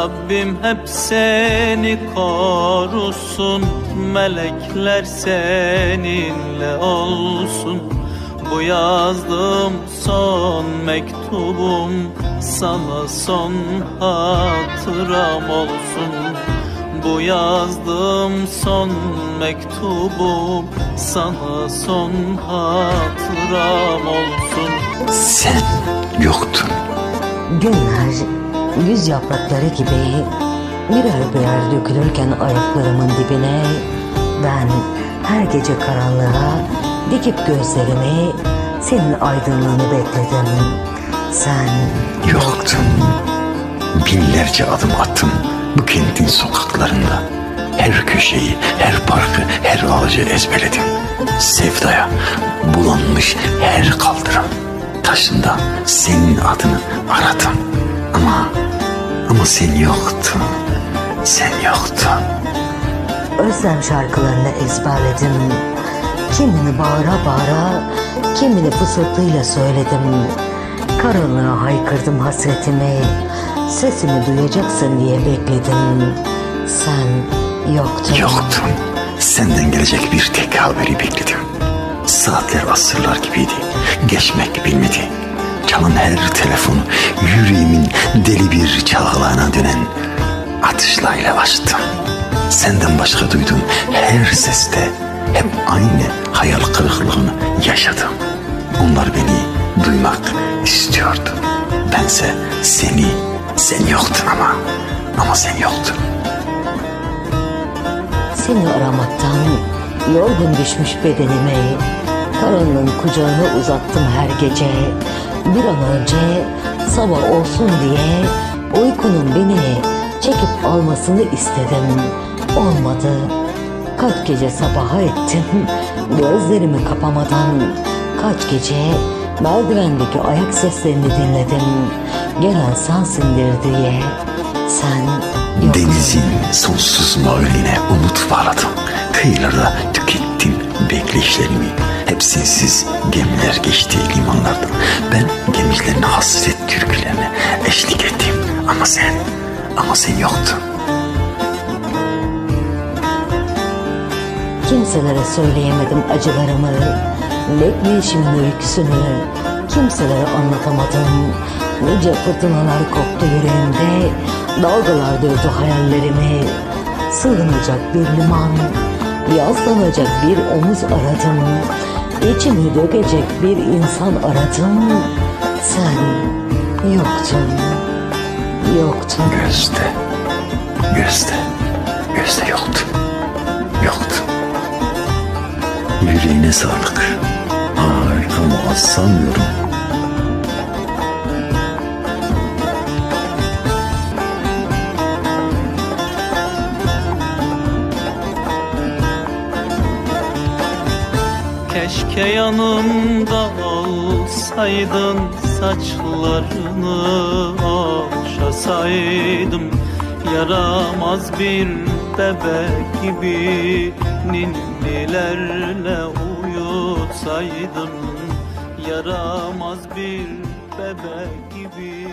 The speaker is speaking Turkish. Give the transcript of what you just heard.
Rabbim hep seni korusun Melekler seninle olsun. Bu yazdığım son mektubum Sana son hatıram olsun. Bu yazdığım son mektubum Sana son hatıram olsun. Sen yoktun. Günler güz yaprakları gibi birer birer dökülürken ayaklarımın dibine ben her gece karanlığa dikip gözlerimi senin aydınlığını bekledim. Sen Yoktun. Binlerce adım attım bu kentin sokaklarında. Her köşeyi, her parkı, her ağacı ezberledim. Sevdaya bulanmış her kaldırım taşında senin adını aradım. Ama, ama sen yoktun. Sen yoktun. özlem şarkılarını ezberledim. Kimini bağıra bağıra, kimini fısıltıyla söyledim. Karanlığa haykırdım hasretimi. Sesimi duyacaksın diye bekledim. Sen yoktun. Yoktun. Senden gelecek bir tek haberi bekledim. Saatler asırlar gibiydi. Geçmek bilmedi. Çalan her telefon yüreğimin deli bir çalağına dönen atışlarıyla açtım. Senden başka duyduğum her seste hep aynı hayal kırıklığını yaşadım. Onlar beni duymak istiyordu. Bense seni, sen yoktun ama, ama sen yoktun. Seni aramaktan yorgun düşmüş bedenime karanlığın kucağına uzattım her gece. Bir an önce sabah olsun diye uykunun beni çekip almasını istedim. Olmadı. Kaç gece sabaha ettim gözlerimi kapamadan. Kaç gece merdivendeki ayak seslerini dinledim. Gelen sensindir diye. Sen yoksun. Denizin sonsuz maviline umut bağladım. Kıyılarda tükettim bekleyişlerimi. Hep sensiz gemiler geçti limanlardan. Ben gemilerin hasret türkülerine eşlik ettim. Ama sen, ama sen yoktun. Kimselere söyleyemedim acılarımı, bekleyişimin öyküsünü. Kimselere anlatamadım. Nice fırtınalar koptu yüreğimde, dalgalar dövdü hayallerimi. Sığınacak bir liman, yaslanacak bir omuz aradım. İçimi dökecek bir insan aradım. Sen yoktun, yoktun. Gözde, gözde, gözde yoktun. Yoktun. Yüreğine sağlık. Harika muazzam yorum. Keşke yanımda olsaydın Saçlarını okşasaydım Yaramaz bir bebek gibi Ninnilerle uyutsaydım Yaramaz bir bebek gibi